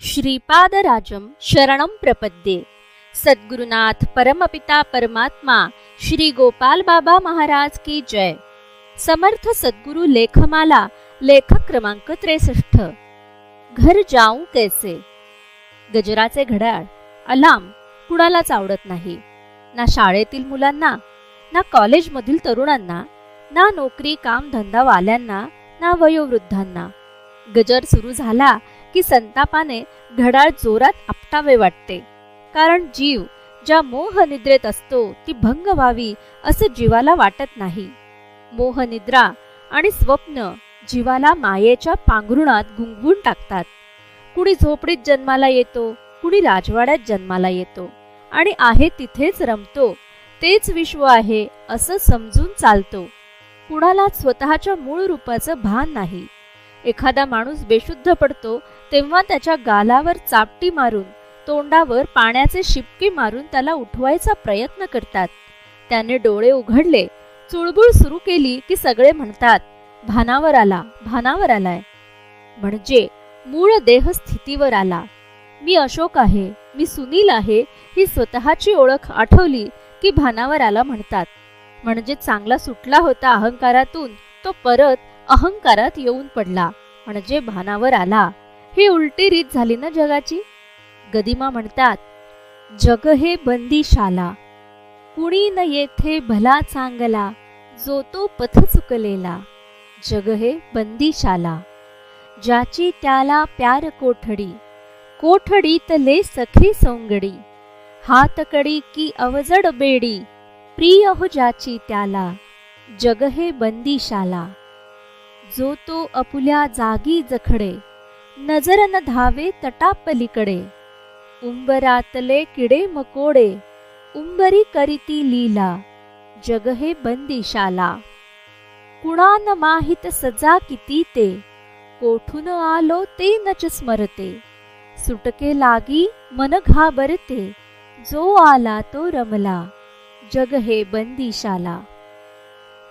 श्रीपादराजम शरणं प्रपद्ये। सद्गुरुनाथ परमपिता परमात्मा श्री गोपाल बाबा महाराज की जय। समर्थ सद्गुरु लेखमाला लेखक क्रमांक त्रेसष्ट घर जाऊ कैसे? गजराचे घड्याळ अलाम कुणालाच आवडत नाही। ना शाळेतील मुलांना ना कॉलेजमधील तरुणांना ना नोकरी काम धंदावाल्यांना ना वयोवृद्धांना। गजर सुरू झाला की संतापाने घडाळ जोरात आपटावे वाटते. कारण जीव ज्या मोहनिद्रेत असतो ती भंग व्हावी असं जीवाला वाटत नाही. मोहनिद्रा आणि स्वप्न जीवाला मायेच्या पांघरुणात गुंगवून टाकतात. कुणी झोपडीत जन्माला येतो कुणी राजवाड्यात जन्माला येतो आणि आहे तिथेच रमतो तेच विश्व आहे असं समजून चालतो. कुणाला स्वतःच्या मूळ रूपाचं भान नाही. एखादा माणूस बेशुद्ध पडतो तेव्हा त्याच्या गालावर चापटी मारून तोंडावर पाण्याचे शिपके मारून त्याला उठवायचा प्रयत्न करतात. त्याने डोळे उघडले. चुळबुळ सुरू केली की सगळे म्हणतात भानावर आला भानावर आलाय. म्हणजे मूळ देह स्थितीवर आला. मी अशोक आहे मी सुनील आहे ही स्वतःची ओळख आठवली की भानावर आला म्हणतात. म्हणजे चांगला सुटला होता अहंकारातून तो परत अहंकारात येऊन पडला म्हणजे भानावर आला ही उलटी रीत झाली ना जगाची? गदिमा म्हणतात जग हे बंदीशाला कुणी न येथे भला चांगला जो तो पथ चुकलेला जग हे बंदीशाला ज्याची त्याला प्यार कोठडी कोठडीतले सखी सोंगडी हातकडी की अवजड बेडी प्रिय हो ज्याची त्याला जग हे बंदीशाला जो तो अपुल्या जागी जखडे नजर न धावे तटापलीकडे. उंबरातले किडे मकोडे उंबरी करीती लीला जग हे बंदिशाला. कुणा न माहीत सजा किती ते कोठून आलो ते नच स्मरते. सुटके लागी मन घाबरते जो आला तो रमला जग हे बंदिशाला.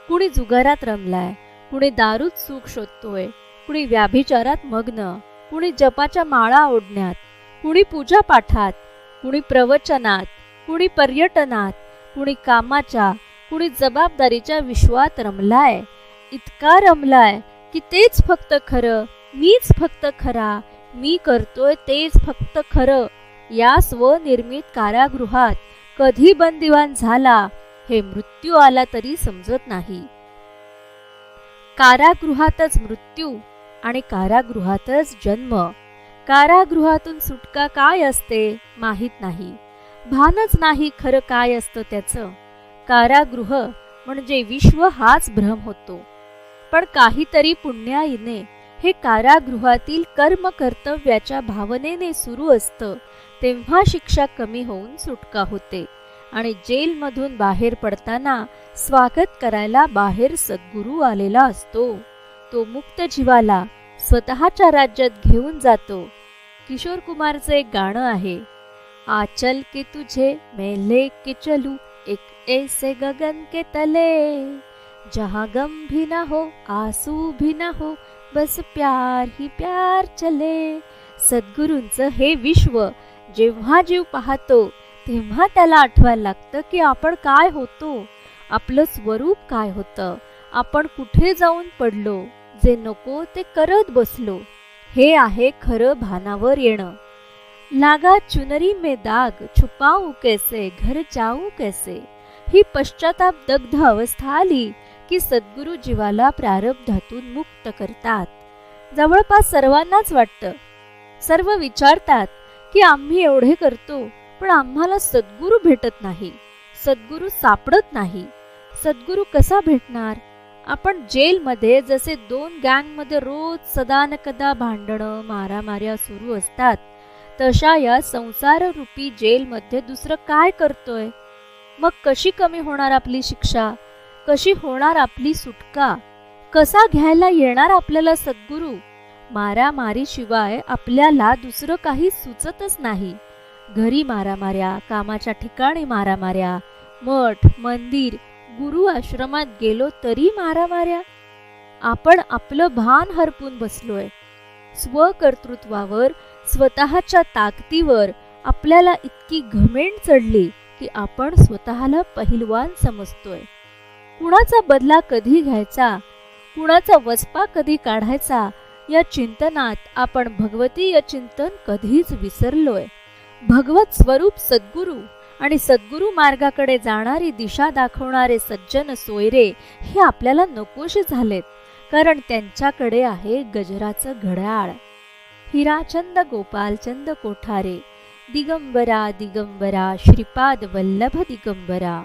कुणी जुगारात रमलाय? कुणी दारूत सुख शोधतोय कुणी व्याभिचारात मग्न कुणी जपाच्या माळा ओढण्यात कुणी पूजापाठात कुणी प्रवचनात कुणी पर्यटनात कुणी कामाच्या कुणी जबाबदारीच्या विश्वात रमलाय. इतका रमलाय की तेच फक्त खरं मीच फक्त खरा मी करतोय तेच फक्त खरं. या स्वनिर्मित कारागृहात कधी बंदिवान झाला हे मृत्यू आला तरी समजत नाही. कारागृहातच मृत्यू आणि कारागृहातच जन्म. कारागृहातून सुटका काय असते माहीत नाही. भानच नाही खरं काय असतं त्याचं. कारागृह म्हणजे विश्व हाच भ्रम होतो. पण काहीतरी पुण्याईने हे कारागृहातील कर्म कर्तव्याच्या भावनेने सुरू असतं तेव्हा शिक्षा कमी होऊन सुटका होते. आणि जेलमधून बाहेर पडताना स्वागत करायला बाहेर सद्गुरू आलेला असतो. तो मुक्त जीवाला स्वतःच्या राज्यात घेऊन जातो. किशोर कुमारचं एक गाणं आहे. आचल के तुझे मेले के चलू एक ऐसे गगन के तले. जहाँ गम भी ना हो आसू भी ना हो बस प्यार ही प्यार चले. सद्गुरूंचं हे विश्व जेव्हा जीव पाहतो तेव्हा त्याला आठवायला लागतं की आपण काय होतो? आपलं स्वरूप काय होतं? आपण कुठे जाऊन पडलो? जे नको ते करत बसलो. हे आहे खरं भानावर येणं. लागा चुनरी में दाग छुपाऊ कैसे घर जाऊ कैसे? ही पश्चाताप दग्ध अवस्था आली की सद्गुरु जीवाला प्रारब्धातून मुक्त करतात. जवळपास सर्वांनाच वाटतं. सर्व विचारतात की आम्ही एवढे करतो? पण आम्हाला सद्गुरू भेटत नाही. सद्गुरू सापडत नाही. सद्गुरू कसा भेटणार? आपण जेलमध्ये जसे दोन गँगमध्ये रोज सदानकदा भांडणं मारामाऱ्या सुरू असतात तशा या संसाररूपी जेलमध्ये दुसरं काय करतोय? मग कशी कमी होणार आपली शिक्षा? कशी होणार आपली सुटका? कसा घ्यायला येणार आपल्याला सद्गुरू? मारामारी शिवाय आपल्याला दुसरं काही सुचतच नाही. घरी मारामाऱ्या कामाच्या ठिकाणी मारामाऱ्या मठ मंदिर गुरु आश्रमात गेलो तरी मारामाऱ्या. आपण आपलं भान हरपून बसलोय. स्वकर्तृत्वावर स्वतःच्या ताकदीवर आपल्याला इतकी घमेंड चढली की आपण स्वतःला पहिलवान समजतोय. कुणाचा बदला कधी घ्यायचा? कुणाचा वसपा कधी काढायचा? या चिंतनात आपण भगवतीय चिंतन कधीच विसरलोय. भगवत स्वरूप सद्गुरू आणि सद्गुरू मार्गाकडे जाणारी दिशा दाखवणारे सज्जन सोयरे हे आपल्याला नकोशे झालेत कारण त्यांच्याकडे आहे गजराचं घड्याळ. हिराचंद गोपालचंद कोठारे दिगंबरा दिगंबरा श्रीपाद वल्लभ दिगंबरा.